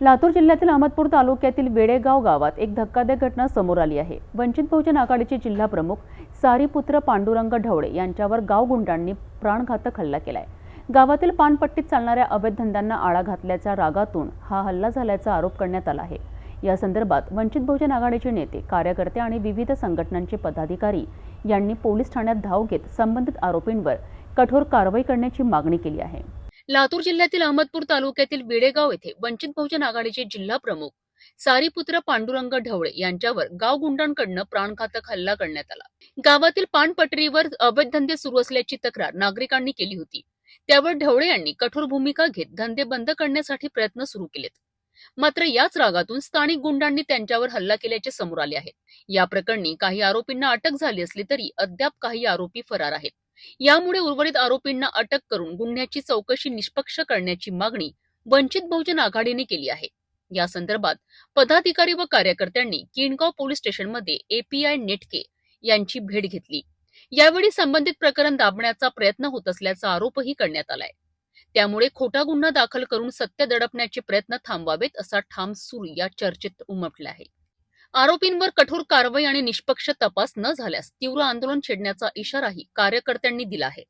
लातूर जिल्ह्यातील अहमदपूर तालुक्यातील वेडेगाव गावात एक धक्कादायक घटना समोर आली आहे. वंचित बहुजन आघाडीचे जिल्हा प्रमुख सारीपुत्र पांडुरंग ढवळे यांच्यावर गावगुंडांनी प्राणघातक हल्ला केलाय. गावातील पानपट्टीत चालणाऱ्या अवैध धंद्यांना आळा घातल्याच्या रागातून हा हल्ला झाल्याचा आरोप करण्यात आला आहे. या संदर्भात वंचित बहुजन आघाडीचे नेते कार्यकर्ते आणि विविध संघटनांचे पदाधिकारी यांनी पोलीस ठाण्यात धाव घेत संबंधित आरोपींवर कठोर कारवाई करण्याची मागणी केली आहे. लातूर जिल्ह्यातील अहमदपूर तालुक्यातील विडेगाव येथे वंचित बहुजन आघाडीचे जिल्हा प्रमुख सारीपुत्र पांडुरंग ढवळे यांच्यावर गाव गुंडांकडनं प्राणघातक हल्ला करण्यात आला. गावातील पानपटरीवर अवैध धंदे सुरू असल्याची तक्रार नागरिकांनी केली होती. त्यावर ढवळे यांनी कठोर भूमिका घेत धंदे बंद करण्यासाठी प्रयत्न सुरू केलेत. मात्र याच रागातून स्थानिक गुंडांनी त्यांच्यावर हल्ला केल्याचे समोर आले आहे. या प्रकरणी काही आरोपींना अटक झाली असली तरी अद्याप काही आरोपी फरार आहेत. यामुळे उर्वरित आरोपींना अटक करून गुन्ह्याची चौकशी निष्पक्ष करण्याची मागणी वंचित बहुजन आघाडीने केली आहे. या संदर्भात पदाधिकारी व कार्यकर्त्यांनी किणगाव पोलीस स्टेशनमध्ये एपीआय नेटके यांची भेट घेतली. यावेळी संबंधित प्रकरण दाबण्याचा प्रयत्न होत असल्याचा आरोपही करण्यात आलाय. त्यामुळे खोटा गुन्हा दाखल करून सत्य दडपण्याचे प्रयत्न थांबवावेत असा ठाम सूर या चर्चेत उमटला आहे. आरोपींवर कठोर कारवाई आणि निष्पक्ष तपास न झाल्यास तीव्र आंदोलन छेडण्याचा इशाराही कार्यकर्त्यांनी दिला आहे.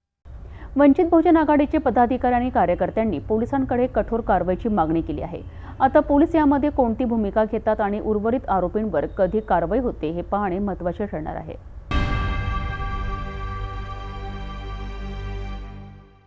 वंचित बहुजन आघाडीचे पदाधिकारी आणि कार्यकर्त्यांनी पोलिसांकडे कठोर कारवाईची मागणी केली आहे. आता पोलीस यामध्ये कोणती भूमिका घेतात आणि उर्वरित आरोपींवर कधी कारवाई होते हे पाहणे महत्त्वाचे ठरणार आहे.